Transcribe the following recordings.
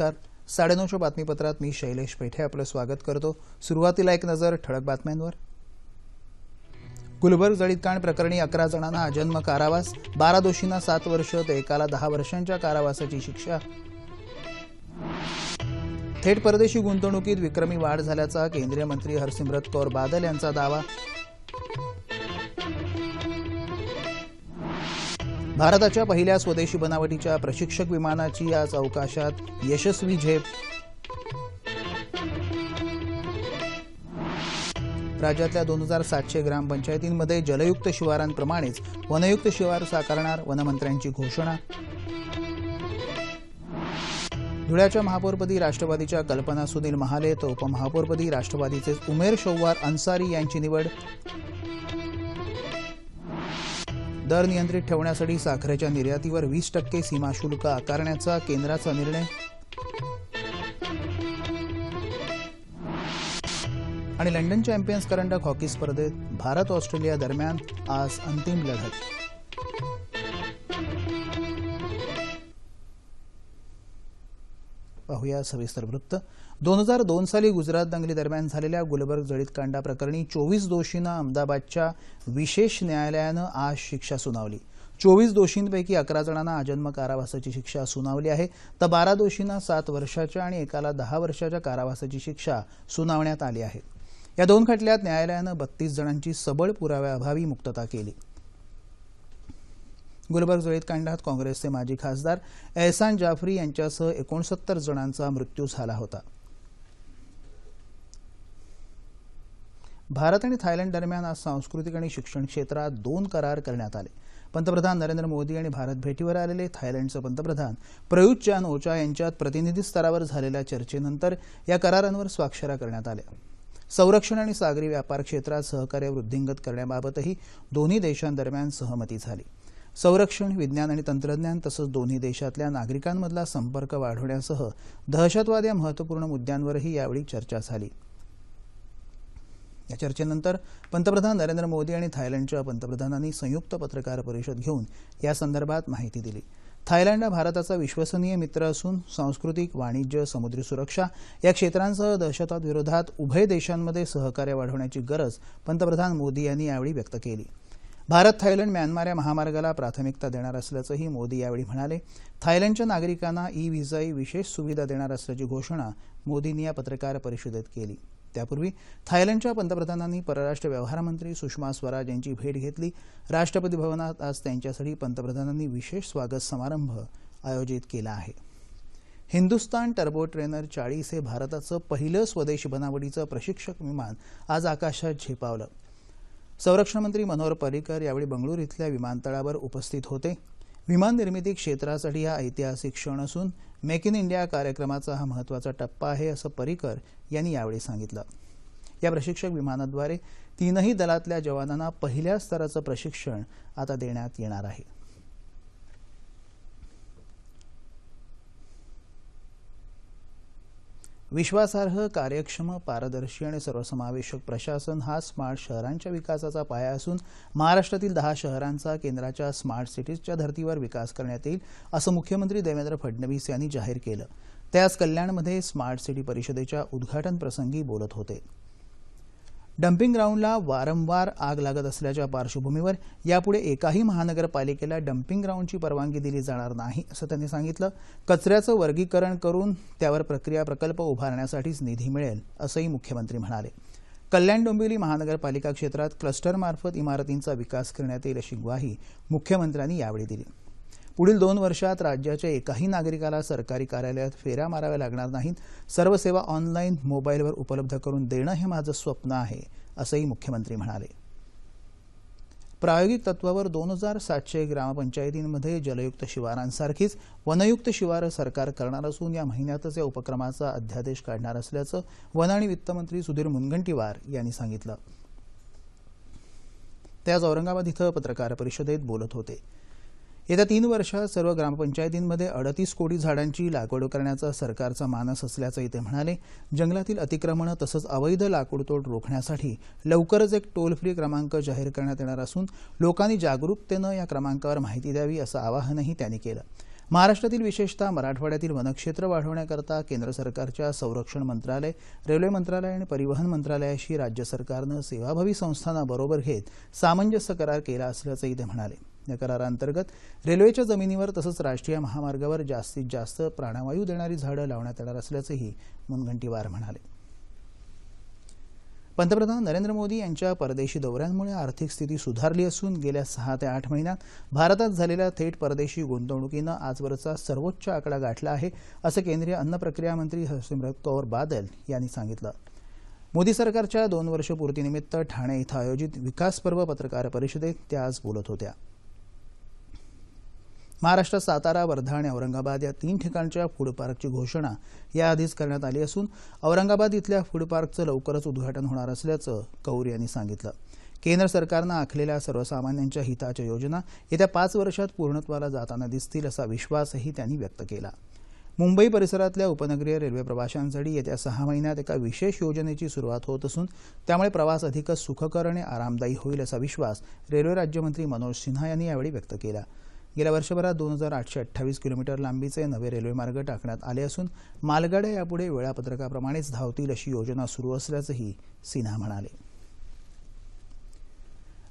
नमस्कार. साडेनऊच्या बातमीपत्रात मी शैलेश पेठे आपलं स्वागत करतो. सुरुवातीला एक नजर ठळक बातम्यांवर. गुलबर्ग जळीतकांड प्रकरणी अकरा जणांना अजन्म कारावास बारा दोषींना सात वर्ष तर एकाला दहा वर्षांच्या कारावासाची शिक्षा. थेट परदेशी गुंतवणुकीत विक्रमी वाढ झाल्याचा केंद्रीय मंत्री हरसिमरत कौर बादल यांचा दावा. भारताच्या पहिल्या स्वदेशी बनावटीच्या प्रशिक्षक विमानाची आज अवकाशात यशस्वी झेप. राज्यातल्या दोन हजार सातशे ग्रामपंचायतींमध्ये जलयुक्त शिवारांप्रमाणेच वनयुक्त शिवार साकारणार वनमंत्र्यांची घोषणा. धुळ्याच्या महापौरपदी राष्ट्रवादीच्या कल्पना सुनील महाले तर उपमहापौरपदी राष्ट्रवादीचे उमेर शौवार अन्सारी यांची निवड. दर नियंत्रित ठेवण्यासाठी साखरेच्या निर्यातीवर वीस टक्के सीमा शुल्क आकारण्याचा केंद्राचा निर्णय. आणि लंडन चॅम्पियन्स करंडक हॉकी स्पर्धेत भारत ऑस्ट्रेलिया दरम्यान आज अंतिम लढत. पाहूया सविस्तर वृत्त. दोन हजार दोन साली गुजरात दंगली दरम्यान झालेल्या गुलबर्ग जळीत कांडा प्रकरणी चोवीस दोषींना अहमदाबादच्या विशेष न्यायालयानं आज शिक्षा सुनावली. चोवीस दोषींपैकी अकरा जणांना आजन्म कारावासाची शिक्षा सुनावली आहे. तर बारा दोषींना सात वर्षाच्या आणि एकाला दहा वर्षाच्या कारावासाची शिक्षा सुनावण्यात आली आहे. या दोन खटल्यात न्यायालयानं बत्तीस जणांची सबळ पुराव्याअभावी मुक्तता केली. गुलबर्ग जळीत कांडात काँग्रेसचे माजी खासदार एहसान जाफरी यांच्यासह एकोणसत्तर जणांचा मृत्यू झाला होता. भारत आणि थायलंड दरम्यान आज सांस्कृतिक आणि शिक्षण क्षेत्रात दोन करार करण्यात आले. पंतप्रधान नरेंद्र मोदी आणि भारत भेटीवर आलेले थायलंडचे पंतप्रधान प्रयुत चान ओचा यांच्यात प्रतिनिधी स्तरावर झालेल्या चर्चेनंतर या करारांवर स्वाक्षऱ्या करण्यात आल्या. संरक्षण आणि सागरी व्यापार क्षेत्रात सहकार्य वृद्धिंगत करण्याबाबतही दोन्ही देशांदरम्यान सहमती झाली. संरक्षण विज्ञान आणि तंत्रज्ञान तसंच दोन्ही देशातल्या नागरिकांमधला संपर्क वाढवण्यासह दहशतवाद या महत्त्वपूर्ण मुद्द्यांवरही यावेळी चर्चा झाली. या चर्चेनंतर पंतप्रधान नरेंद्र मोदी आणि थायलंडच्या पंतप्रधानांनी संयुक्त पत्रकार परिषद घेऊन या संदर्भात माहिती दिली. थायलंड हा भारताचा विश्वसनीय मित्र असून सांस्कृतिक वाणिज्य समुद्री सुरक्षा या क्षेत्रांसह दहशतवाद विरोधात उभय देशांमध्ये सहकार्य वाढवण्याची गरज पंतप्रधान मोदी यांनी यावेळी व्यक्त केली. भारत थायलंड म्यानमार या महामार्गाला प्राथमिकता देणार असल्याचंही मोदी यावेळी म्हणाले. थायलंडच्या नागरिकांना ई व्हिसाई विशेष सुविधा देणार असल्याची घोषणा मोदींनी या पत्रकार परिषदेत केली. त्यापूर्वी थायलंडच्या पंतप्रधानांनी परराष्ट्र व्यवहार मंत्री सुषमा स्वराज यांची भेट घेतली. राष्ट्रपती भवनात आज त्यांच्यासाठी पंतप्रधानांनी विशेष स्वागत समारंभ आयोजित केला आहे. हिंदुस्तान टर्बो ट्रेनर चाळीस हे भारताचं पहिलं स्वदेशी बनावटीचं प्रशिक्षक विमान आज आकाशात झेपावलं. संरक्षण मंत्री मनोहर पर्रिकर यावेळी बंगळूर इथल्या विमानतळावर उपस्थित होते. विमान निर्मिती क्षेत्रासाठी हा ऐतिहासिक क्षण असून मेक इन इंडिया कार्यक्रमाचा हा महत्त्वाचा टप्पा आहे असं पर्रिकर यांनी यावेळी सांगितलं. या प्रशिक्षक विमानाद्वारे तीनही दलातल्या जवानांना पहिल्या स्तराचं प्रशिक्षण आता देण्यात येणार आहे. विश्वासार्ह कार्यक्षम पारदर्शी आणि सर्वसमावेशक प्रशासन हा स्मार्ट शहरांच्या विकासाचा पाया असून महाराष्ट्रातील दहा शहरांचा केंद्राच्या स्मार्ट सिटीजच्या धर्तीवर विकास करण्यात येईल असं मुख्यमंत्री देवेंद्र फडणवीस यांनी जाहीर केलं. ते आज कल्याणमध्ये स्मार्ट सिटी परिषदेच्या उद्घाटन प्रसंगी बोलत होते. डम्पिंग ग्राउंडला वारंवार आग लागत असल्याच्या पार्श्वभूमीवर यापुढे एकाही महानगरपालिकेला डम्पिंग ग्राउंडची परवानगी दिली जाणार नाही असं त्यांनी सांगितलं. कचऱ्याचं वर्गीकरण करून त्यावर प्रक्रिया प्रकल्प उभारण्यासाठीच निधी मिळेल असंही मुख्यमंत्री म्हणाले. कल्याण डोंबिवली महानगरपालिका क्षेत्रात क्लस्टरमार्फत इमारतींचा विकास करण्यात येईल अशी ग्वाही मुख्यमंत्र्यांनी यावेळी दिली. पुढील दोन वर्षात राज्याच्या एकाही नागरिकाला सरकारी कार्यालयात फेऱ्या माराव्या लागणार नाहीत. सर्व सेवा ऑनलाईन मोबाईलवर उपलब्ध करून देणं हे माझं स्वप्न आहे असंही मुख्यमंत्री म्हणाले. प्रायोगिक तत्वावर दोन हजार सातशे ग्रामपंचायतींमध्ये जलयुक्त शिवारांसारखीच वनयुक्त शिवार सरकार करणार असून या महिन्यातच या उपक्रमाचा अध्यादेश काढणार असल्याचं वन आणि वित्तमंत्री सुधीर मुनगंटीवार यांनी सांगितलं. ते आज औरंगाबाद इथं पत्रकार परिषदेत बोलत होते. येत्या तीन वर्षात सर्व ग्रामपंचायतींमध्ये अडतीस कोटी झाडांची लागवड करण्याचा सरकारचा मानस असल्याचंही ते म्हणाले. जंगलातील अतिक्रमणं तसंच अवैध लाकूडतोड रोखण्यासाठी लवकरच एक टोल फ्री क्रमांक जाहीर करण्यात येणार असून लोकांनी जागरूकतेनं या क्रमांकावर माहिती द्यावी असं आवाहनही त्यांनी केलं. महाराष्ट्रातील विशेषतः मराठवाड्यातील वनक्षेत्र वाढवण्याकरता केंद्र सरकारच्या संरक्षण मंत्रालय रेल्वे मंत्रालय आणि परिवहन मंत्रालयाशी राज्य सरकारनं सेवाभावी संस्थांना बरोबर घेत सामंजस्य करार केला असल्याचंही ते म्हणाले. या कराराअंतर्गत रेल्वेच्या जमिनीवर तसंच राष्ट्रीय महामार्गावर जास्तीत जास्त प्राणवायू देणारी झाडं लावण्यात येणार असल्याचंही मुनगंटीवार म्हणाले. पंतप्रधान नरेंद्र मोदी यांच्या परदेशी दौऱ्यांमुळे आर्थिक स्थिती सुधारली असून गेल्या सहा ते आठ महिन्यात भारतात झालेल्या थेट परदेशी गुंतवणुकीनं आजवरचा सर्वोच्च आकडा गाठला आहे असं केंद्रीय अन्न प्रक्रिया मंत्री हरसिमरत कौर बादल यांनी सांगितलं. मोदी सरकारच्या दोन वर्ष पूर्तीनिमित्त ठाणे इथं आयोजित विकास पर्व पत्रकार परिषदेत त्या आज बोलत होत्या. महाराष्ट्रात सातारा वर्धा आणि औरंगाबाद या तीन ठिकाणच्या फूड पार्कची घोषणा याआधीच करण्यात आली असून औरंगाबाद इथल्या फूड पार्कचं लवकरच उद्घाटन होणार असल्याचं कौर यांनी सांगितलं. केंद्र सरकारनं आखलेल्या सर्वसामान्यांच्या हिताच्या योजना येत्या पाच वर्षात पूर्णत्वाला जाताना दिसतील असा विश्वासही त्यांनी व्यक्त केला. मुंबई परिसरातल्या उपनगरीय रेल्वे प्रवाशांसाठी येत्या सहा महिन्यात एका विशेष योजनेची सुरुवात होत असून त्यामुळे प्रवास अधिकच सुखकर आणि आरामदायी होईल असा विश्वास रेल्वे राज्यमंत्री मनोज सिन्हा यांनी यावेळी व्यक्त केला. गेल्या वर्षभरात दोन हजार आठशे अठ्ठावीस किलोमीटर लांबीचे नवे रेल्वेमार्ग टाकण्यात आले असून मालगाड्या यापुढे वेळापत्रकाप्रमाणेच धावतील अशी योजना सुरू असल्याचंही सिन्हा म्हणाले.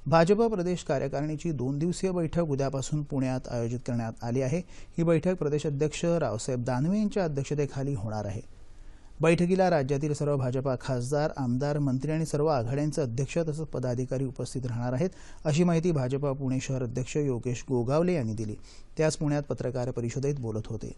भाजप प्रदेश कार्यकारिणीची दोन दिवसीय बैठक उद्यापासून पुण्यात आयोजित करण्यात आली आहे. ही बैठक प्रदेश अध्यक्ष रावसाहेब दानवे यांच्या अध्यक्षतेखाली होणार आहे. बैठकीला राज्यातील सर्व भाजपा खासदार आमदार मंत्री आणि सर्व आघाड्यांचे अध्यक्ष तसंच पदाधिकारी उपस्थित राहणार आहेत अशी माहिती भाजपा पुणे शहर अध्यक्ष योगेश गोगावले यांनी दिली. ते आज पुण्यात पत्रकार परिषदेत बोलत होते.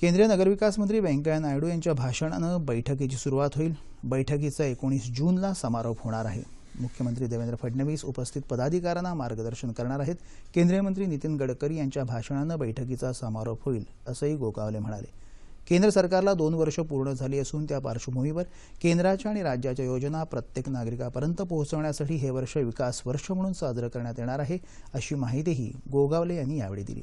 केंद्रीय नगरविकास मंत्री व्यंकय्या नायडू यांच्या भाषणानं बैठकीची सुरुवात होईल. बैठकीचा एकोणीस जूनला समारोप होणार आहे. मुख्यमंत्री देवेंद्र फडणवीस उपस्थित पदाधिकाऱ्यांना मार्गदर्शन करणार आहेत. केंद्रीय मंत्री नितीन गडकरी यांच्या भाषणानं बैठकीचा समारोप होईल असंही गोगावले म्हणाले. केंद्र सरकारला दोन वर्ष पूर्ण झाली असून त्या पार्श्वभूमीवर केंद्राच्या आणि राज्याच्या योजना प्रत्येक नागरिकापर्यंत पोहोचवण्यासाठी हे वर्ष विकास वर्ष म्हणून साजरं करण्यात येणार आहे अशी माहितीही गोगावले यांनी यावेळी दिली.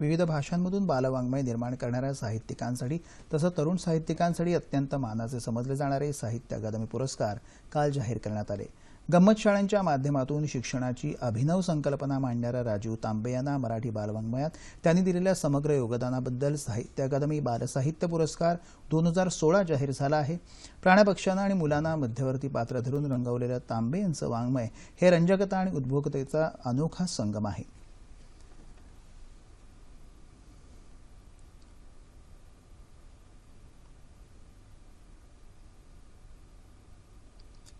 विविध भाषांमधून बालवाङ्मय निर्माण करणाऱ्या साहित्यिकांसाठी तसं तरुण साहित्यिकांसाठी अत्यंत मानाचे समजले जाणारे साहित्य अकादमी पुरस्कार काल जाहीर करण्यात आले. गंमत शाळांच्या माध्यमातून शिक्षणाची अभिनव संकल्पना मांडणाऱ्या राजीव तांबे यांना मराठी बालवाङ्मयात त्यांनी दिलेल्या समग्र योगदानाबद्दल साहित्य अकादमी बालसाहित्य पुरस्कार दोन हजार सोळा जाहीर झाला आहे. प्राण्यापक्ष्यांना आणि मुलांना मध्यवर्ती पात्र धरून रंगवलेल्या तांबे यांचं वाङ्मय हे रंजकता आणि उद्भोगतेचा अनोखा संगम आहे.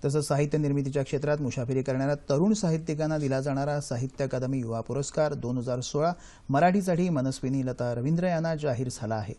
तसंच साहित्य निर्मितीच्या क्षेत्रात मुसाफिरी करणाऱ्या तरुण साहित्यिकांना दिला जाणारा साहित्य अकादमी युवा पुरस्कार दोन हजार सोळा मराठीसाठी मनस्विनी लता रवींद्र यांना जाहीर झाला आहे.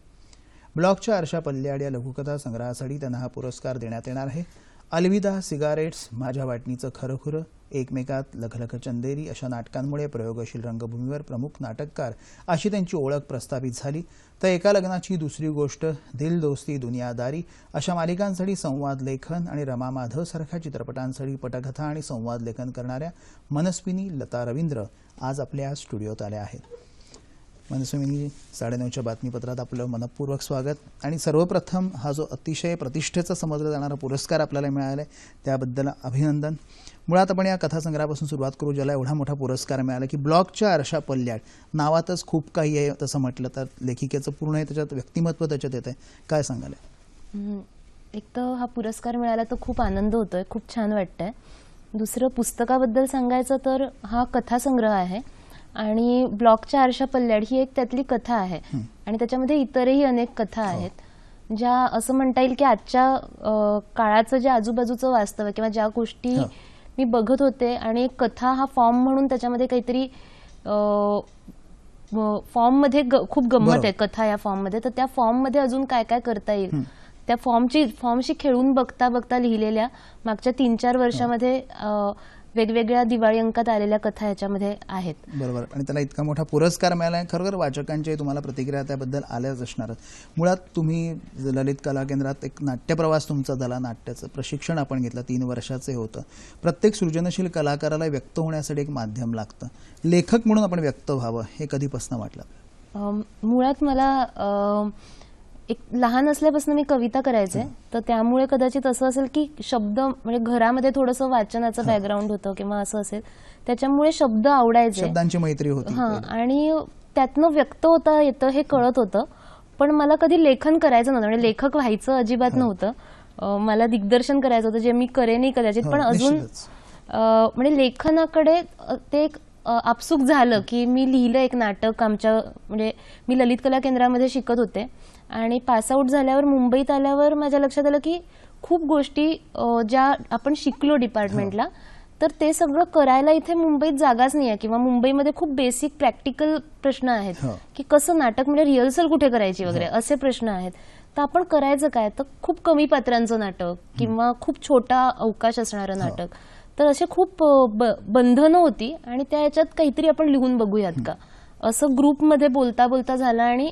ब्लॉकच्या आरशा पल्ल्याड या लघुकथा संग्रहासाठी त्यांना हा पुरस्कार देण्यात येणार आहे. अलविदा सिगारेट्स माझ्या वाटणीचं खरंखुरं. एकमेकात लखलख चंदेरी अशा नाटकांमुळे प्रयोगशील रंगभूमीवर प्रमुख नाटककार अशी त्यांची ओळख प्रस्थापित झाली. तर एका लग्नाची दुसरी गोष्ट दिल दोस्ती दुनियादारी अशा मालिकांसाठी संवाद लेखन आणि रमा माधव सारख्या चित्रपटांसाठी पटकथा आणि संवाद लेखन करणाऱ्या मनस्विनी लता रवींद्र आज आपल्या स्टुडिओत आल्या आहेत. म्हणजे मनस्विनी साडेनऊच्या बातमीपत्रात आपलं मनपूर्वक स्वागत. आणि सर्वप्रथम हा जो अतिशय प्रतिष्ठेचा समजला जाणारा पुरस्कार आपल्याला मिळाला आहे त्याबद्दल अभिनंदन. मुळात आपण या कथासंग्रहापासून सुरुवात करू ज्याला एवढा मोठा पुरस्कार मिळाला की ब्लॉकच्या आरशा पल्ल्याड नावातच खूप काही आहे तसं म्हटलं तर लेखिकेचं पूर्ण आहे त्याच्यात व्यक्तिमत्व त्याच्यात येतं आहे काय सांगाल? एक तर हा पुरस्कार मिळाला तर खूप आनंद होतोय खूप छान वाटतंय. दुसरं पुस्तकाबद्दल सांगायचं तर हा कथासंग्रह आहे. आणि ब्लॉकच्या आरशा पल्ल्याड ही एक त्यातली कथा आहे. आणि त्याच्यामध्ये इतरही अनेक कथा आहेत. ज्या असं म्हणता येईल की आजच्या काळाचं जे आजूबाजूचं वास्तव आहे किंवा ज्या गोष्टी हो. मी बघत होते आणि एक कथा हा फॉर्म म्हणून त्याच्यामध्ये काहीतरी फॉर्ममध्ये ग- खूप गंमत. आहे कथा या फॉर्ममध्ये तर त्या फॉर्ममध्ये अजून काय काय करता येईल? त्या फॉर्मची फॉर्मशी खेळून बघता बघता लिहिलेल्या मागच्या तीन चार वर्षामध्ये अ, वेगवेगळ्या दिवाळी अंकात आलेल्या कथा याच्यामध्ये आहेत. बरोबर. आणि त्याला इतका मोठा पुरस्कार मिळाला आहे खरोखर वाचकांचे तुम्हाला प्रतिक्रिया त्याबद्दल आल्याच असणार मुळात तुम्ही ललित कला केंद्रात एक नाट्यप्रवास तुमचा झाला. नाट्याचं प्रशिक्षण आपण घेतलं. तीन वर्षाचे होतं. प्रत्येक सृजनशील कलाकाराला व्यक्त होण्यासाठी एक माध्यम लागतं. लेखक म्हणून आपण व्यक्त व्हावं हे कधीपासून वाटलं? मुळात मला एक लहान असल्यापासून मी कविता करायचे तर त्यामुळे कदाचित असं असेल की शब्द म्हणजे घरामध्ये थोडंसं वाचनाचं बॅकग्राऊंड होतं किंवा असं असेल त्याच्यामुळे शब्द आवडायचे. शब्दांची मैत्री होती हा आणि त्यातनं व्यक्त होता येतं हे कळत होतं पण मला कधी लेखन करायचं नव्हतं म्हणजे लेखक व्हायचं अजिबात नव्हतं. मला दिग्दर्शन करायचं होतं जे मी करेनही कदाचित पण अजून म्हणजे लेखनाकडे ते एक आपसूक झालं की मी लिहिलं एक नाटक आमच्या म्हणजे मी ललित कला केंद्रामध्ये शिकत होते. आणि पासआउट झाल्यावर मुंबईत आल्यावर माझ्या लक्षात आलं की खूप गोष्टी ज्या आपण शिकलो डिपार्टमेंटला तर ते सगळं करायला इथे मुंबईत जागाच नाही आहे किंवा मुंबईमध्ये खूप बेसिक प्रॅक्टिकल प्रश्न आहेत हो. की कसं नाटक म्हणजे रिहर्सल कुठे करायची वगैरे असे प्रश्न आहेत. तर आपण करायचं काय? तर खूप कमी पात्रांचं नाटक किंवा खूप छोटा अवकाश असणारं नाटक. तर असे खूप बंधनं होती आणि त्या ह्याच्यात काहीतरी आपण लिहून बघूयात का? असं ग्रुपमध्ये बोलता बोलता झालं आणि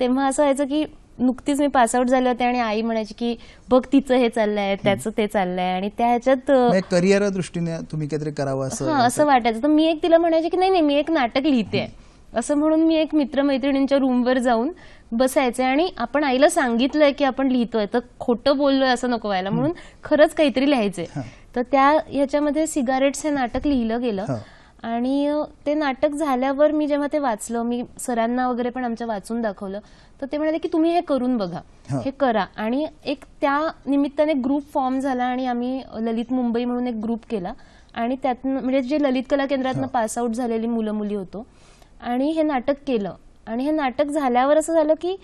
तेव्हा असं व्हायचं की नुकतीच मी पासआउट झाले होते आणि आई म्हणायची की बघ तिचं हे चाललंय त्याचं ते चाललंय. आणि त्या ह्याच्यात अ, म्हणजे करिअर दृष्टीने तुम्ही काहीतरी करावं असं हा असं वाटायचं. तर मी एक तिला म्हणायचे की नाही नाही मी एक नाटक लिहिते असं म्हणून मी एक मित्रमैत्रिणींच्या रूमवर जाऊन बसायचे आणि आपण आईला सांगितलंय की आपण लिहितोय. तर खोटं बोललोय असं नको व्हायला. म्हणून खरंच काहीतरी लिहायचे हा. तर त्या ह्याच्यामध्ये सिगारेट्स हे नाटक लिहिलं गेलं. आणि ते नाटक झाल्यावर मी जेव्हा ते वाचलं मी सरांना वगैरे पण आमच्या वाचून दाखवलं तर ते म्हणाले की तुम्ही हे करून बघा हा. हे करा. आणि एक त्या निमित्ताने ग्रुप फॉर्म झाला आणि आम्ही ललित मुंबई म्हणून एक ग्रुप केला. आणि त्यातनं म्हणजे जे ललित कला केंद्रातनं पास आउट झालेली मुलं मुली होतो. आणि हे नाटक केलं. आणि हे नाटक झाल्यावर असं झालं की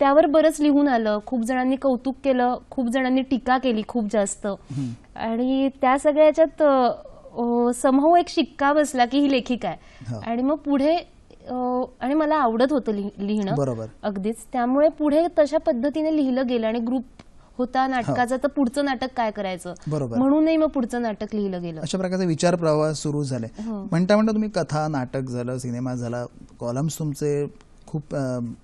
त्यावर बरंच लिहून आलं. खूप जणांनी कौतुक केलं खूप जणांनी टीका केली खूप जास्त. आणि त्या सगळ्या याच्यात समूह एक शिक्का बसला की ही लेखिका. आहे आणि मग पुढे आणि मला आवडत होतं लिह- लिहिणं बरोबर. अगदीच त्यामुळे पुढे तशा पद्धतीने लिहिलं गेलं आणि ग्रुप होता नाटकाचा तर पुढचं नाटक काय करायचं बरोबर. म्हणूनही मग पुढचं नाटक लिहिलं गेलं अशा प्रकारचे विचार प्रवाह सुरू झाले हो. म्हणता म्हणता तुम्ही कथा नाटक झालं सिनेमा झाला कॉलम्स तुमचे खूप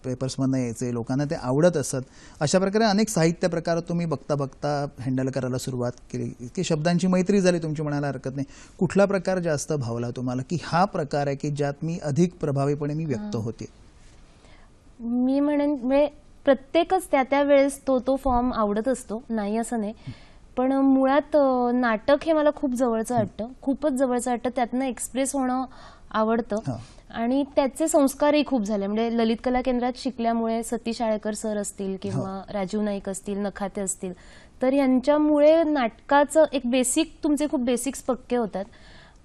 पेपर्समधनं यायचे लोकांना ते आवडत असत. अशा प्रकारे अनेक साहित्य प्रकार तुम्ही बघता बघता हँडल करायला सुरुवात केली. की शब्दांची मैत्री झाली तुमची म्हणायला हरकत नाही. कुठला प्रकार जास्त भावला तुम्हाला? की हा प्रकार आहे की ज्यात मी अधिक प्रभावीपणे मी व्यक्त होते? मी म्हणेन म्हणजे प्रत्येकच त्या त्या वेळेस तो तो फॉर्म आवडत असतो. नाही असं नाही. पण मुळात नाटक हे मला खूप जवळचं वाटतं. खूपच जवळचं वाटतं. त्यातनं एक्सप्रेस होणं आवडतं. आणि त्याचे संस्कारही खूप झाले. म्हणजे ललित कला केंद्रात शिकल्यामुळे सतीश आळेकर सर असतील किंवा राजीव नाईक असतील नखाते असतील तर यांच्यामुळे नाटकाचं एक बेसिक तुमचे खूप बेसिक्स पक्के होतात.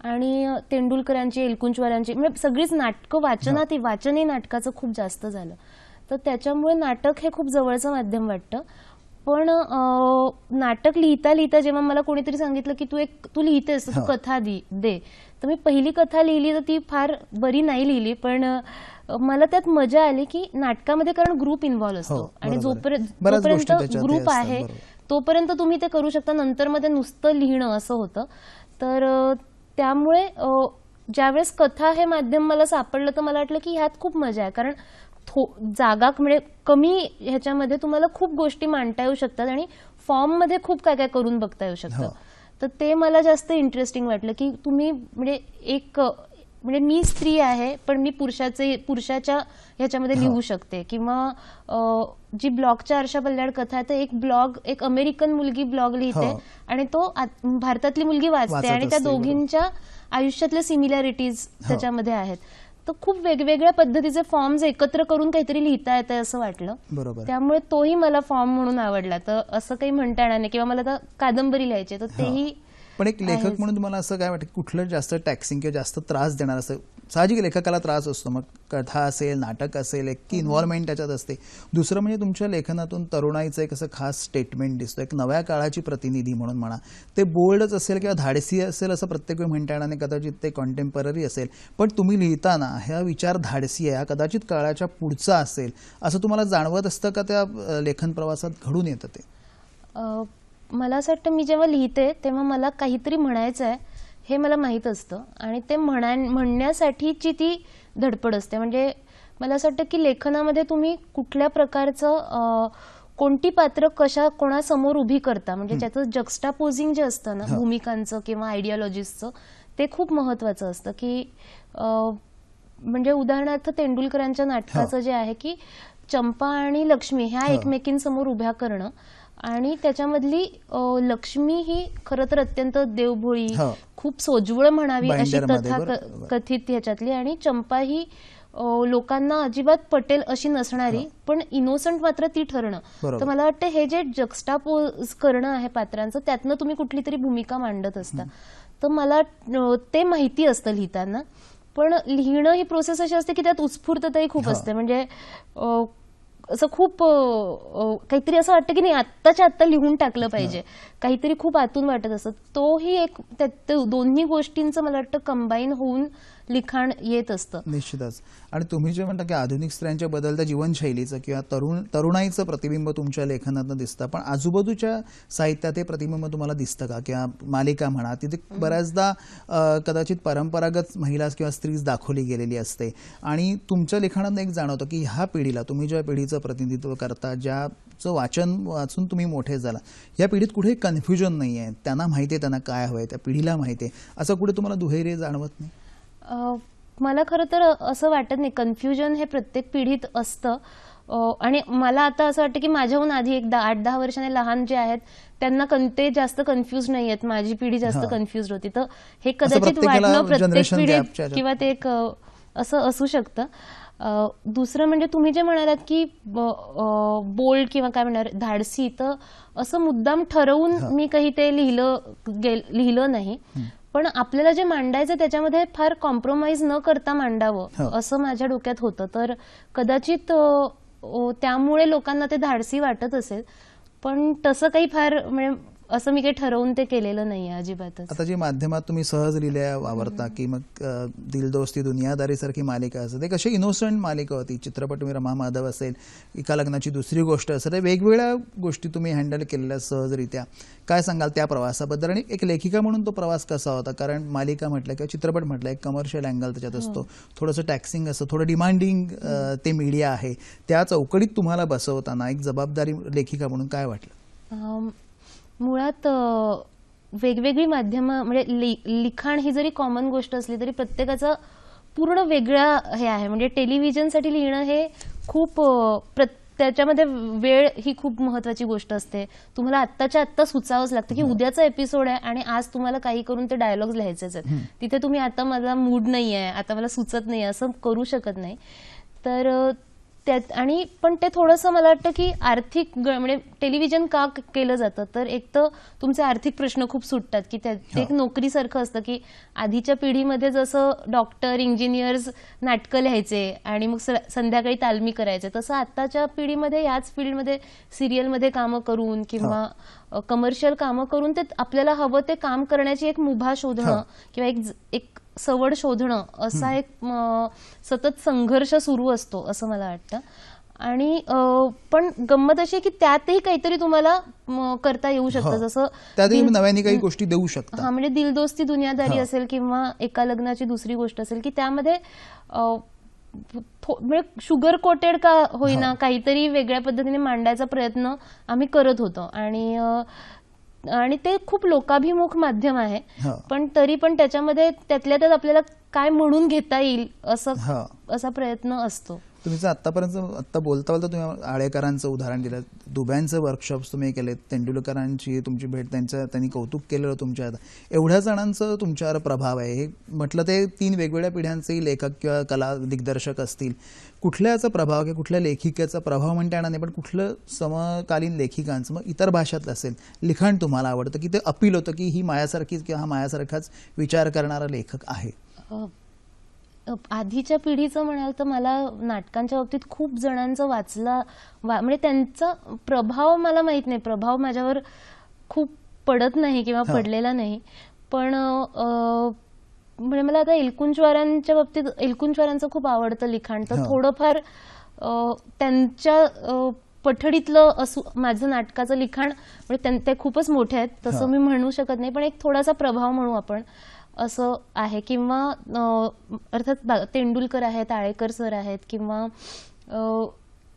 आणि तेंडुलकरांची एलकुंचवारांची म्हणजे सगळीच नाटकं वाचनात वाचनही नाटकाचं खूप जास्त झालं. तर त्याच्यामुळे नाटक हे खूप जवळचं माध्यम वाटतं. पण नाटक लिहिता लिहिता जेव्हा मला कोणीतरी सांगितलं की तू एक तू लिहितेस तू हा. कथा दे दे तर मी पहिली कथा लिहिली तर ती फार बरी नाही लिहिली पण मला त्यात मजा आली की नाटकामध्ये कारण ग्रुप इन्व्हॉल्व असतो हो, आणि बरोबर आहे. जोपर्यंत ग्रुप आहे. तोपर्यंत तुम्ही ते करू शकता नंतर मध्ये नुसतं लिहिणं असं होतं तर त्यामुळे ज्यावेळेस कथा हे माध्यम मला सापडलं तर मला वाटलं की ह्यात खूप मजा आहे कारण थो जागा म्हणजे कमी ह्याच्यामध्ये तुम्हाला खूप गोष्टी मांडता येऊ शकतात आणि फॉर्ममध्ये खूप काय काय करून बघता येऊ शकतं हो. तर ते मला जास्त इंटरेस्टिंग वाटलं की तुम्ही म्हणजे एक म्हणजे मी स्त्री आहे पण मी पुरुषाचे पुरुषाच्या ह्याच्यामध्ये लिहू शकते किंवा जी ब्लॉगच्या आरशा पल्ल्याड कथा आहे तर एक ब्लॉग एक अमेरिकन मुलगी ब्लॉग लिहिते. आणि तो भारतातली मुलगी वाचते आणि त्या. दोघींच्या आयुष्यातल्या सिमिलॅरिटीज. त्याच्यामध्ये आहेत तर खूप वेगवेगळ्या पद्धतीचे फॉर्म्स एकत्र करून काहीतरी लिहिता येतं असं वाटलं. बरोबर. त्यामुळे तोही मला फॉर्म म्हणून आवडला. तर असं काही म्हणता येणार नाही. किंवा मला आता कादंबरी लिहायची आहे, तर तेही पण एक लेखक. म्हणून तुम्हाला असं काय वाटतं कुठलं जास्त टॅक्सिंग किंवा जास्त त्रास देणार असं साहजिक लेखकाला त्रास असतो. मग कथा असेल नाटक असेल एक की इन्व्हॉल्वमेंट त्याच्यात असते. दुसरं म्हणजे तुमच्या लेखनातून तरुणाईचं एक असं खास स्टेटमेंट दिसतं. एक नव्या काळाची प्रतिनिधी म्हणून म्हणा. ते बोल्डच असेल किंवा धाडसी असेल असं प्रत्येक वेळी म्हणता येणार नाही कदाचित ते कॉन्टेम्पररी असेल. पण तुम्ही लिहिताना हा विचार धाडसी आहे. हा कदाचित काळाच्या पुढचा असेल. असं तुम्हाला जाणवत असतं का त्या लेखन प्रवासात घडून येतं ते? मला असं वाटतं मी जेव्हा लिहिते तेव्हा मला काहीतरी म्हणायचं आहे हे मला माहीत असतं. आणि ते म्हणा म्हणण्यासाठीची ती धडपड असते. म्हणजे मला असं वाटतं की लेखनामध्ये तुम्ही कुठल्या प्रकारचं कोणती पात्र कशा कोणासमोर उभी करता? म्हणजे त्याचं जक्स्टापोजिंग जे असतं ना भूमिकांचं किंवा आयडिओलॉजीजचं ते खूप महत्वाचं असतं. की म्हणजे उदाहरणार्थ तेंडुलकरांच्या नाटकाचं जे आहे की चंपा आणि लक्ष्मी ह्या. एकमेकींसमोर उभ्या करणं. आणि त्याच्यामली अ, लक्ष्मी ही खरं तर अत्यंत देवभोळी. खूप सोज्वळ म्हणावी अशी बाइंडरमध्ये तथा बरं- क- बरं. कथित ह्याच्यातली आणि चंपा ही लोकांना अजिबात पटेल अशी नसणारी पण इनोसंट मात्र ती ठरणं. तर मला वाटतं हे जे जक्स्टापोज करणं आहे पात्रांचं त्यातनं तुम्ही कुठली तरी भूमिका मांडत असता तर मला ते माहिती असतं लिहिताना पण लिहिणं ही प्रोसेस अशी असते की त्यात उत्स्फूर्तताही खूप. असते म्हणजे असं खूप काहीतरी असं वाटतं की नाही आत्ताच्या आत्ता लिहून टाकलं पाहिजे. काहीतरी खूप आतून वाटत असत. तोही एक त्यात ते दोन्ही गोष्टींचं मला वाटतं कंबाईन होऊन लिखाण येत असतं. निश्चितच. आणि तुम्ही जे म्हणता की आधुनिक स्त्रियांच्या बदलत्या जीवनशैलीचं किंवा तरुण तरुणाईचं प्रतिबिंब तुमच्या लेखनातनं दिसतं पण आजूबाजूच्या साहित्यात हे प्रतिबिंब तुम्हाला दिसतं का? किंवा मालिका म्हणा तिथे बऱ्याचदा कदाचित परंपरागत महिला किंवा स्त्रीच दाखवली गेलेली असते. आणि तुमच्या लिखाणात एक जाणवतं की ह्या पिढीला तुम्ही ज्या पिढीचं प्रतिनिधित्व करता ज्याचं वाचन वाचून तुम्ही मोठे झाला या पिढीत कुठे कन्फ्युजन नाही आहे त्यांना माहिती आहे त्यांना काय हवंय त्या पिढीला माहिती आहे. असं कुठे तुम्हाला दुहेरी जाणवत नाही? मला खरं तर असं वाटत नाही. कन्फ्युजन हे प्रत्येक पिढीत असतं. आणि मला आता असं वाटतं की माझ्याहून आधी एक आठ दहा वर्षाने लहान जे आहेत त्यांना ते जास्त कन्फ्युज नाही आहेत. माझी पिढी जास्त. कन्फ्युज होती. तर हे कदाचित वाटणं प्रत्येक पिढीत. किंवा ते एक असं असू शकतं. दुसरं म्हणजे तुम्ही जे म्हणालात की बोल्ड किंवा काय म्हणणार धाडसी तर असं मुद्दाम ठरवून. मी काही ते लिहिलं लिहिलं नाही. पण आपल्याला जे मांडायचं त्याच्यामध्ये फार कॉम्प्रोमाइज न करता मांडावं हो. असं माझ्या डोक्यात होतं तर कदाचित त्यामुळे लोकांना ते धाडसी वाटत असेल पण तसं काही फार म्हणजे असं मी काही ठरवून ते केलेलं नाहीये अजिबातच. आता जी माध्यमात तुम्ही सहज लिहिल्या वावरता की मग अ, दिल दोस्ती दुनियादारी सारखी मालिका असेल ते कशी इनोसंट मालिका होती? चित्रपट मी रमा माधव असेल एका लग्नाची दुसरी गोष्ट असेल वेगवेगळ्या गोष्टी तुम्ही हँडल केलेल्या सहजरित्या. काय सांगाल त्या प्रवासाबद्दल? आणि एक लेखिका म्हणून तो प्रवास कसा होता? कारण मालिका म्हटलं किंवा चित्रपट म्हटलं एक कमर्शियल अँगल त्याच्यात असतो. थोडंसं टॅक्सिंग असतं थोडं डिमांडिंग ते मीडिया आहे. त्या चौकडीत तुम्हाला बसवताना एक जबाबदारी लेखिका म्हणून काय वाटलं? मुळात वेगवेगळी माध्यमं म्हणजे लि- लिखाण ही जरी कॉमन गोष्ट असली तरी प्रत्येकाचं पूर्ण वेगळं हे आहे. म्हणजे टेलिव्हिजनसाठी लिहिणं हे खूप अ, प्रत- त्याच्यामध्ये वेळ ही खूप महत्वाची गोष्ट असते. तुम्हाला आत्ताच्या आत्ता सुचावंच लागतं की उद्याचा एपिसोड आहे आणि आज तुम्हाला काही करून ते डायलॉग्स लिहायचेच आहेत. तिथे तुम्ही आता माझा मूड नाही आहे आता मला सुचत नाही असं करू शकत नाही. तर त्यात आणि पण ते थोडंसं मला वाटतं की आर्थिक म्हणजे टेलिव्हिजन का केलं जातं? तर एक तर तुमचे आर्थिक प्रश्न खूप सुटतात की त्या ते एक नोकरीसारखं असतं की आधीच्या पिढीमध्ये जसं डॉक्टर इंजिनियर्स नाटकं लिहायचे आणि मग स- संध्याकाळी तालमी करायचे. तसं आत्ताच्या पिढीमध्ये याच फील्डमध्ये सिरियलमध्ये कामं करून किंवा कमर्शियल कामं करून ते आपल्याला हवं ते काम करण्याची एक मुभा शोधणं. किंवा एक एक सवड शोधणं असा एक सतत संघर्ष सुरू असतो असं मला वाटतं. आणि पण गंमत अशी की त्यातही काहीतरी तुम्हाला करता येऊ शकतं. हो. जसं त्यातही नव्याने काही गोष्टी देऊ शकता. हा म्हणजे दिलदोस्ती दुनियादारी हा. असेल किंवा एका लग्नाची दुसरी गोष्ट असेल की त्यामध्ये म्हणजे शुगर कोटेड का होईना काहीतरी वेगळ्या पद्धतीने मांडायचा प्रयत्न आम्ही करत होतो. आणि आणि ते खूप लोकाभिमुख माध्यम आहे. पण तरी पण त्याच्यामध्ये त्यातल्या त्यात आपल्याला काय म्हणून घेता येईल असं असा प्रयत्न असतो. तुम्ही जर आतापर्यंत आत्ता बोलता बोलता तुम्ही आळेकरांचं उदाहरण दिलं दुब्यांचं वर्कशॉप्स तुम्ही केलेत तेंडुलकरांची तुमची भेट त्यांचं त्यांनी कौतुक केलेलं तुमच्या एवढ्या जणांचं तुमच्यावर प्रभाव आहे. हे म्हटलं ते तीन वेगवेगळ्या पिढ्यांचेही लेखक किंवा कला दिग्दर्शक असतील. कुठल्याचा प्रभाव किंवा कुठल्या लेखिकेचा प्रभाव म्हणता येणार नाही पण कुठलं समकालीन लेखिकांचं मग इतर भाषातलं असेल लिखाण तुम्हाला आवडतं की ते अपील होतं की ही मायासारखीच किंवा हा मायासारखाच विचार करणारा लेखक आहे? आधीच्या पिढीचं म्हणाल तर मला नाटकांच्या बाबतीत खूप जणांचं वाचला वा म्हणजे त्यांचा प्रभाव मला माहीत नाही प्रभाव माझ्यावर खूप पडत नाही किंवा. पडलेला नाही पण म्हणजे मला आता एलकुंचवारांच्या बाबतीत एलकुंचवारांचं खूप आवडतं लिखाण तर. थोडंफार त्यांच्या पठडीतलं असू माझं नाटकाचं लिखाण म्हणजे त्यां- ते खूपच मोठे आहेत. तसं मी म्हणू शकत नाही पण एक थोडासा प्रभाव म्हणू आपण असं आहे. किंवा अर्थात बा- तेंडुलकर आहेत आळेकर सर आहेत किंवा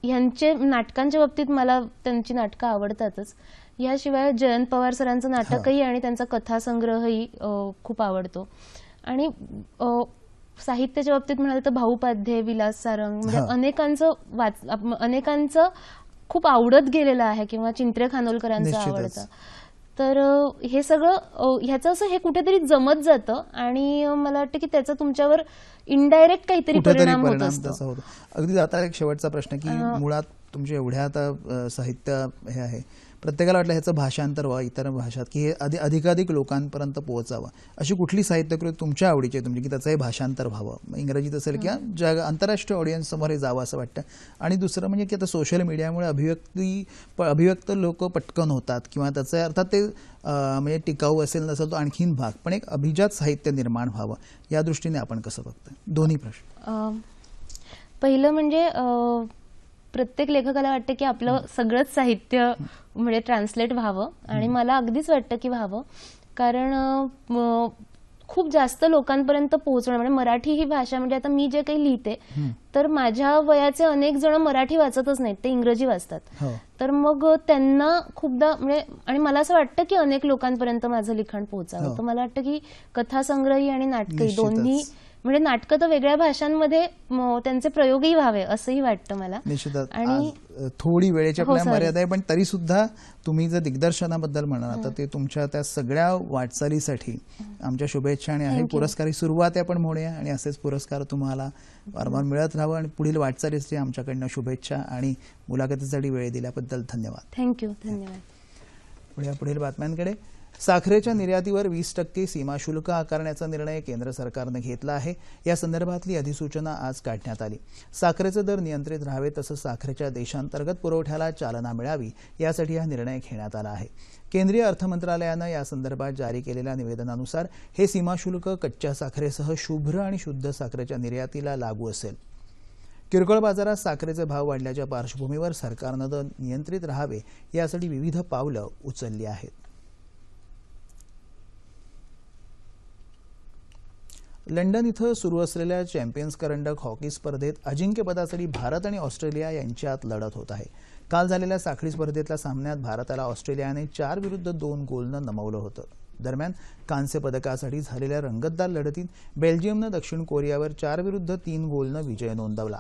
ह्यांचे नाटकांच्या बाबतीत मला त्यांची नाटकं आवडतातच. याशिवाय जयंत पवार सरांचं नाटकही आणि त्यांचा कथासंग्रहही खूप आवडतो. आणि साहित्याच्या बाबतीत म्हणाल तर भाऊपाध्ये विलास सारंग म्हणजे. अनेकांचं वाच अनेकांचं खूप आवडत गेलेलं आहे किंवा चिंत्रे खानोलकरांचं. आवडतं. तर हे सगळं ह्याचं असं हे कुठेतरी जमत जातं आणि मला वाटतं की त्याचा तुमच्यावर इनडायरेक्ट काहीतरी परिणाम होत असतो. अगदी आता एक शेवटचा प्रश्न की मुळात तुमचे एवढ्या आता साहित्य हे आहे. प्रत्येकाला वाटलं ह्याचं भाषांतर व्हावं इतर भाषात की हे अधि अधिकाधिक लोकांपर्यंत पोहोचावं. अशी कुठली साहित्यकृती तुमच्या आवडीची आहे तुमची की त्याचं हे भाषांतर व्हावं? इंग्रजीत असेल किंवा जग आंतरराष्ट्रीय ऑडियन्स समोर हे जावं असं वाटतं. आणि दुसरं म्हणजे की आता सोशल मीडियामुळे अभिव्यक्ती प- अभिव्यक्त लोक पटकन होतात किंवा त्याचं अर्थात ते म्हणजे टिकाऊ असेल नसेल तो आणखीन भाग पण एक अभिजात साहित्य निर्माण व्हावं या दृष्टीने आपण कसं बघतोय? दोन्ही प्रश्न. पहिलं म्हणजे प्रत्येक लेखकाला वाटतं की आपलं सगळंच साहित्य म्हणजे ट्रान्सलेट व्हावं. आणि मला अगदीच वाटतं की व्हावं. कारण खूप जास्त लोकांपर्यंत पोहोचणं म्हणजे मराठी ही भाषा म्हणजे आता मी जे काही लिहिते तर माझ्या वयाचे अनेक जण मराठी वाचतच नाहीत ते इंग्रजी वाचतात. हो. तर मग त्यांना खूपदा म्हणजे आणि मला असं वाटतं की अनेक लोकांपर्यंत माझं लिखाण हो. पोहोचावं तर मला वाटतं की कथासंग्रही आणि नाटकही. दोन्ही म्हणजे नाटकं तर वेगळ्या भाषांमध्ये त्यांचे प्रयोगही व्हावे असंही वाटतं मला. निश्चितच. आणि- थोडी वेळेची हो, आपल्या. मर्यादा आहे पण तरी सुद्धा तुम्ही जर दिग्दर्शनाबद्दल म्हणाल तर ते तुमच्या त्या सगळ्या वाटचालीसाठी आमच्या शुभेच्छा आणि आहे. पुरस्कारी सुरुवात आहे आपण म्हणूया आणि असेच पुरस्कार तुम्हाला वारंवार मिळत राहावं आणि पुढील वाटचालीसाठी आमच्याकडनं शुभेच्छा आणि मुलाखतीसाठी वेळ दिल्याबद्दल धन्यवाद. थँक्यू धन्यवाद. पुढे पुढील बातम्यांकडे. साखरेच्या निर्यातीवर वीस टक्के सीमाशुल्क आकारण्याचा निर्णय केंद्र सरकारनं घेतला आहे. या संदर्भातली अधिसूचना आज काढण्यात आली. साखरेचे दर नियंत्रित राहावे तसंच साखरेच्या देशांतर्गत पुरवठ्याला चालना मिळावी यासाठी हा निर्णय घेण्यात आला आहे. केंद्रीय अर्थ मंत्रालयानं या संदर्भात जारी केलेल्या निवेदनानुसार हे सीमाशुल्क कच्च्या साखरेसह शुभ्र आणि शुद्ध साखरेच्या निर्यातीला लागू असेल. किरकोळ बाजारात साखरेचे भाव वाढल्याच्या पार्श्वभूमीवर सरकारनं दर नियंत्रित राहावे यासाठी विविध पावलं उचलली आहेत. लंडन इथं सुरू असलेल्या चॅम्पियन्स करंडक हॉकी स्पर्धेत अजिंक्यपदासाठी भारत आणि ऑस्ट्रेलिया यांच्यात लढत होत आहे. काल झालेल्या साखळी स्पर्धेतल्या सामन्यात भारताला ऑस्ट्रेलियाने चार विरुद्ध दोन गोलनं नमवलं होतं. दरम्यान कांस्य पदकासाठी झालेल्या रंगतदार लढतीत बेल्जियमनं दक्षिण कोरियावर चार विरुद्ध तीन गोलनं विजय नोंदवला.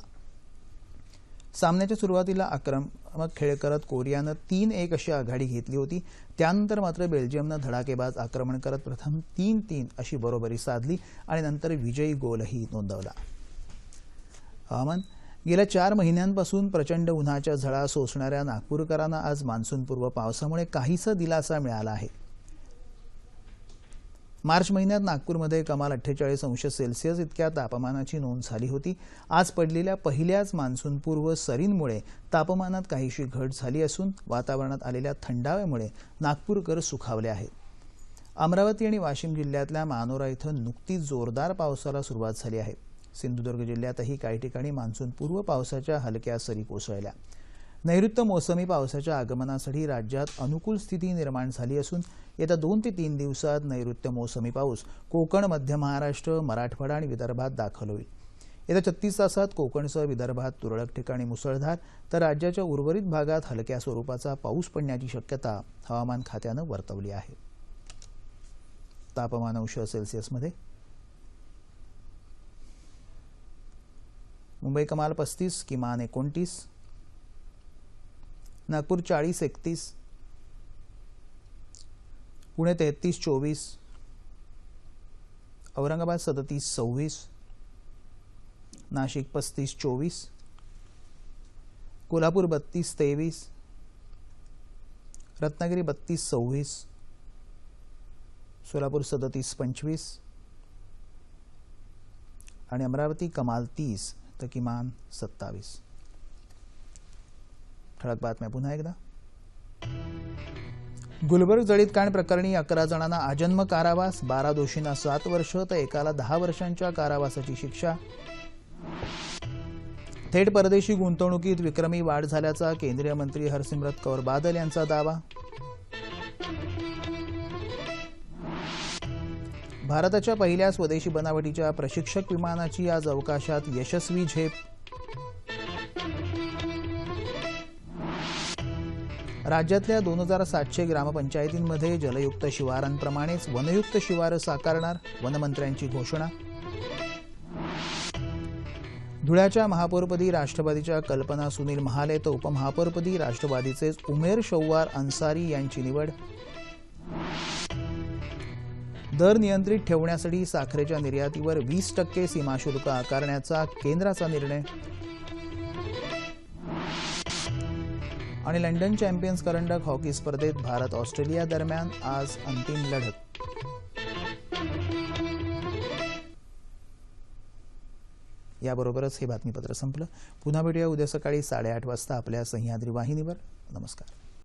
सामन्याच्या सुरुवातीला आक्रमक खेळ करत कोरियानं तीन एक अशी आघाडी घेतली होती. त्यानंतर मात्र बेल्जियमनं धडाकेबाज आक्रमण करत प्रथम तीन तीन अशी बरोबरी साधली आणि नंतर विजयी गोलही नोंदवला. हवामान गेल्या चार महिन्यांपासून प्रचंड उन्हाच्या झळा सोसणाऱ्या नागपूरकरांना आज मान्सूनपूर्व पावसामुळे काहीसा दिलासा मिळाला आहे. मार्च महिन्यात नागपूरमध्ये कमाल अठ्ठेचाळीस अंश सेल्सिअस इतक्या तापमानाची नोंद झाली होती. आज पडलेल्या पहिल्याच मान्सूनपूर्व सरींमुळे तापमानात काहीशी घट झाली असून वातावरणात आलेल्या थंडाव्यामुळे नागपूरकर सुखावले आहेत. अमरावती आणि वाशिम जिल्ह्यातल्या मानोरा इथं नुकतीच जोरदार पावसाला सुरुवात झाली आहे. सिंधुदुर्ग जिल्ह्यातही काही ठिकाणी मान्सूनपूर्व पावसाच्या हलक्या सरी कोसळल्या. नैऋत्य मोसमी पावसाच्या आगमनासाठी राज्यात अनुकूल स्थिती निर्माण झाली असून येत्या दोन ते तीन दिवसात नैऋत्य मोसमी पाऊस कोकण मध्य महाराष्ट्र मराठवाडा आणि विदर्भात दाखल होईल. येत्या छत्तीस तासात कोकणसह विदर्भात तुरळक ठिकाणी मुसळधार तर राज्याच्या उर्वरित भागात हलक्या स्वरूपाचा पाऊस पडण्याची शक्यता हवामान खात्यानं वर्तवली आहे. तापमान अंश सेल्सिअसमध्ये मुंबई कमाल पस्तीस किमान एकोणतीस नागपूर चाळीस एकतीस. पुणे तेहतीस चोवीस. औरंगाबाद सदतीस सव्वीस. नाशिक पस्तीस चोवीस. कोल्हापूर बत्तीस तेवीस. रत्नागिरी बत्तीस सव्वीस. सोलापूर सदतीस पंचवीस. आणि अमरावती कमाल तीस तर किमान सत्तावीस. ठळक बातम्या. पुन्हा एकदा. गुलबर्ग जळीत कांड प्रकरणी अकरा जणांना आजन्म कारावास बारा दोषींना सात वर्ष तर एकाला दहा वर्षांच्या कारावासाची शिक्षा. थेट परदेशी गुंतवणुकीत विक्रमी वाढ झाल्याचा केंद्रीय मंत्री हरसिमरत कौर बादल यांचा दावा. भारताच्या पहिल्या स्वदेशी बनावटीच्या प्रशिक्षक विमानाची आज अवकाशात यशस्वी झेप. राज्यातल्या दोन हजार सातशे ग्रामपंचायतींमध्ये जलयुक्त शिवारांप्रमाणेच वनयुक्त शिवारं साकारणार वनमंत्र्यांची घोषणा. धुळ्याच्या महापौरपदी राष्ट्रवादीच्या कल्पना सुनील महाले तर उपमहापौरपदी राष्ट्रवादीचेच उमेर शौवार अन्सारी यांची निवड. दर नियंत्रित ठेवण्यासाठी साखरेच्या निर्यातीवर वीस टक्के सीमाशुल्क आकारण्याचा केंद्राचा निर्णय. आणि लंडन चॅम्पियन्स करंडक हॉकी स्पर्धेत भारत ऑस्ट्रेलिया दरम्यान आज अंतिम लढत. याबरोबरच हे बातमीपत्र संपलं. पुन्हा भेटूया उद्या सकाळी साडेआठ वाजता आपल्या सह्याद्री वाहिनीवर. नमस्कार.